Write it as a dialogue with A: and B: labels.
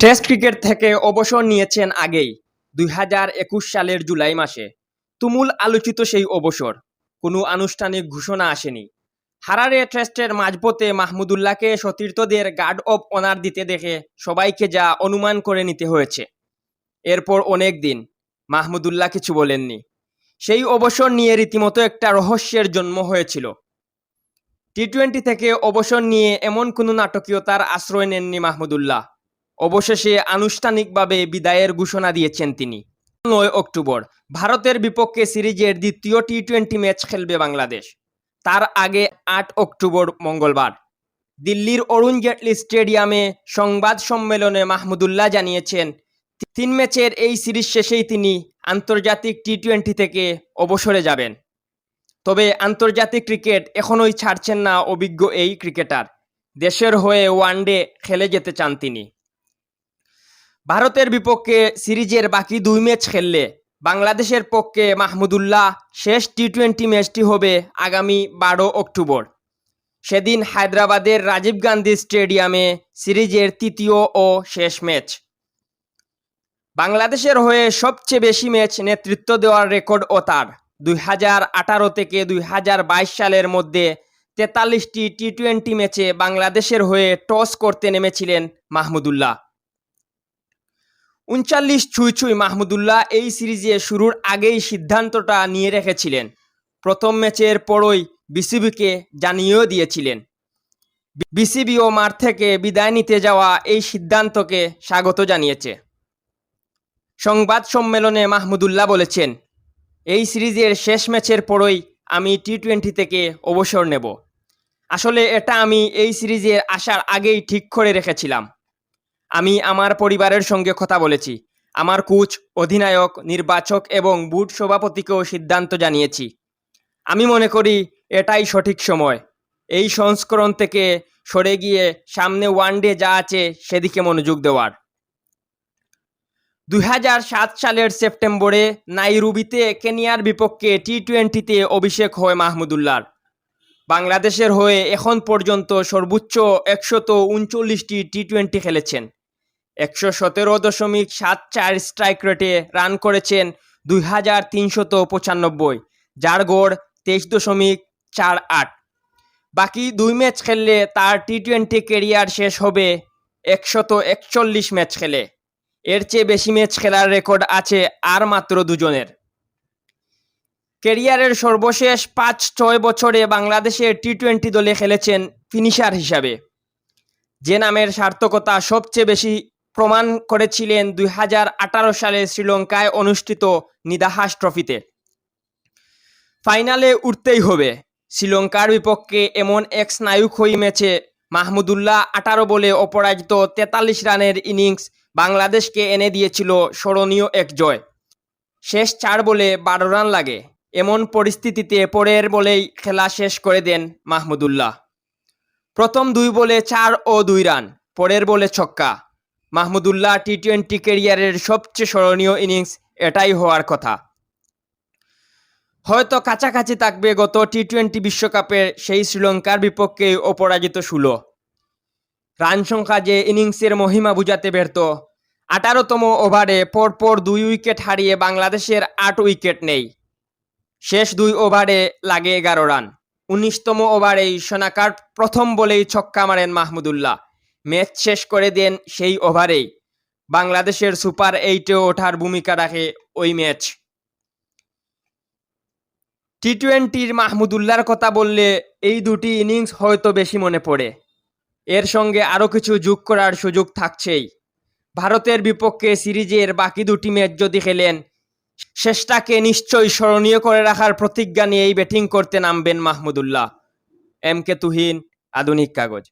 A: Test cricket থেকে অবসর নিয়েছেন আগেই, দুই হাজার একুশ সালের জুলাই মাসে। তুমুল আলোচিত সেই অবসর। কোনো আনুষ্ঠানিক ঘোষণা আসেনি। হারারে টেস্টের মাঝপথে মাহমুদুল্লাহকে সতীর্থদের গার্ড অব অনার দিতে দেখে সবাইকে যা অনুমান করে নিতে হয়েছে। এরপর অনেক দিন মাহমুদুল্লাহ কিছু বলেননি। সেই অবসর নিয়ে রীতিমতো একটা রহস্যের জন্ম হয়েছিল। টি টোয়েন্টি থেকে অবসর নিয়ে এমন কোনো নাটকীয়তার আশ্রয় নেননি মাহমুদুল্লাহ। অবশেষে আনুষ্ঠানিকভাবে বিদায়ের ঘোষণা দিয়েছেন তিনি। নয় অক্টোবর, ভারতের বিপক্ষে সিরিজের দ্বিতীয় টি টোয়েন্টি ম্যাচ খেলবে বাংলাদেশ। তার আগে আট অক্টোবর মঙ্গলবার। দিল্লির অরুণ জেটলি স্টেডিয়ামে সংবাদ সম্মেলনে মাহমুদুল্লাহ জানিয়েছেন, তিন ম্যাচের এই সিরিজ শেষেই তিনি আন্তর্জাতিক টি টোয়েন্টি থেকে অবসরে যাবেন। তবে আন্তর্জাতিক ক্রিকেট এখনোই ছাড়ছেন না অভিজ্ঞ এই ক্রিকেটার। দেশের হয়ে ওয়ানডে খেলে যেতে চান তিনি। ভারতের বিপক্ষে সিরিজের বাকি দুই ম্যাচ খেললে বাংলাদেশের পক্ষে মাহমুদুল্লাহ শেষ টি টোয়েন্টি ম্যাচটি হবে আগামী বারো অক্টোবর। সেদিন হায়দ্রাবাদের রাজীব গান্ধী স্টেডিয়ামে সিরিজের তৃতীয় ও শেষ ম্যাচ। বাংলাদেশের হয়ে সবচেয়ে বেশি ম্যাচ নেতৃত্ব দেওয়ার রেকর্ড ও তার। দুই হাজার আঠারো থেকে দুই হাজার বাইশ সালের মধ্যে তেতাল্লিশটি টি টোয়েন্টি ম্যাচে বাংলাদেশের হয়ে টস করতে নেমেছিলেন মাহমুদুল্লাহ উনচল্লিশ ছুঁই ছুঁই মাহমুদুল্লাহ এই সিরিজে শুরুর আগেই সিদ্ধান্তটা নিয়ে রেখেছিলেন। প্রথম ম্যাচের পরই বিসিবিকে জানিয়েও দিয়েছিলেন। বিসিবিও মাঠ থেকে বিদায় নিতে যাওয়া এই সিদ্ধান্তকে স্বাগত জানিয়েছে। সংবাদ সম্মেলনে মাহমুদুল্লাহ বলেছেন, এই সিরিজের শেষ ম্যাচের পরই আমি টি টোয়েন্টি থেকে অবসর নেব। আসলে এটা আমি এই সিরিজের আসার আগেই ঠিক করে রেখেছিলাম। আমি আমার পরিবারের সঙ্গে কথা বলেছি। আমার কোচ, অধিনায়ক, নির্বাচক এবং বুট সভাপতিকেও সিদ্ধান্ত জানিয়েছি। আমি মনে করি এটাই সঠিক সময়। এই সংস্করণ থেকে সরে গিয়ে সামনে ওয়ানডে যা আছে সেদিকে মনোযোগ দেওয়ার। দু হাজার সাত সালের সেপ্টেম্বরে নাইরুবিতে কেনিয়ার বিপক্ষে টি টোয়েন্টিতে অভিষেক হয় মাহমুদুল্লাহর। বাংলাদেশের হয়ে এখন পর্যন্ত সর্বোচ্চ একশত উনচল্লিশটি টি টোয়েন্টি খেলেছেন। একশো সতেরো দশমিক সাত চার স্ট্রাইক রেটে রান করেছেন দুই হাজার তিনশত পঁচানব্বই, যার গড় তেইশ দশমিক চার আট। বাকি দুই ম্যাচ খেললে তার টি টোয়েন্টি কেরিয়ার শেষ হবে একশত একচল্লিশ ম্যাচ খেলে। এর চেয়ে বেশি ম্যাচ খেলার রেকর্ড আছে আর মাত্র দুজনের। কেরিয়ারের সর্বশেষ পাঁচ ছয় বছরে বাংলাদেশের টি টোয়েন্টি দলে খেলেছেন ফিনিশার হিসাবে, যে নামের সার্থকতা সবচেয়ে বেশি প্রমাণ করেছিলেন দুই হাজার আঠারো সালে শ্রীলঙ্কায় অনুষ্ঠিত নিদাহাস ট্রফিতে। ফাইনালে উঠতেই হবে। শ্রীলঙ্কার বিপক্ষে এমন এক স্নায়ুক্ষয়ী ম্যাচে মাহমুদুল্লাহ আঠারো বলে অপরাজিত তেতাল্লিশ রানের ইনিংস বাংলাদেশকে এনে দিয়েছিল স্মরণীয় এক জয়। শেষ চার বলে বারো রান লাগে। এমন পরিস্থিতিতে পরের বলেই খেলা শেষ করে দেন মাহমুদুল্লাহ প্রথম দুই বলে চার ও দুই রান, পরের বলে ছক্কা। মাহমুদুল্লাহ টি টোয়েন্টি ক্যারিয়ারের সবচেয়ে স্মরণীয় ইনিংস এটাই হওয়ার কথা। হয়তো কাছাকাছি থাকবে গত টি টোয়েন্টি বিশ্বকাপের সেই শ্রীলঙ্কার বিপক্ষে অপরাজিত ষোলো। রান সংখ্যা যে ইনিংসের মহিমা বুঝাতে ব্যর্থ, আঠারোতম ওভারে পরপর দুই উইকেট হারিয়ে বাংলাদেশের আট উইকেট নেই। শেষ দুই ওভারে লাগে এগারো রান। উনিশতম ওভারেই সোনাকার প্রথম বলেই ছক্কা মারেন মাহমুদুল্লাহ। ম্যাচ শেষ করে দেন সেই ওভারেই। বাংলাদেশের সুপার এইটে ওঠার ভূমিকা রাখে ওই ম্যাচ। টি টোয়েন্টির মাহমুদুল্লাহর কথা বললে এই দুটি ইনিংস হয়তো বেশি মনে পড়ে। এর সঙ্গে আরও কিছু যোগ করার সুযোগ থাকছেই। ভারতের বিপক্ষে সিরিজের বাকি দুটি ম্যাচ যদি খেলেন, শেষটাকে নিশ্চয়ই স্মরণীয় করে রাখার প্রতিজ্ঞা নিয়েই ব্যাটিং করতে নামবেন মাহমুদুল্লাহ। এম কে তুহিন, আধুনিক কাগজ।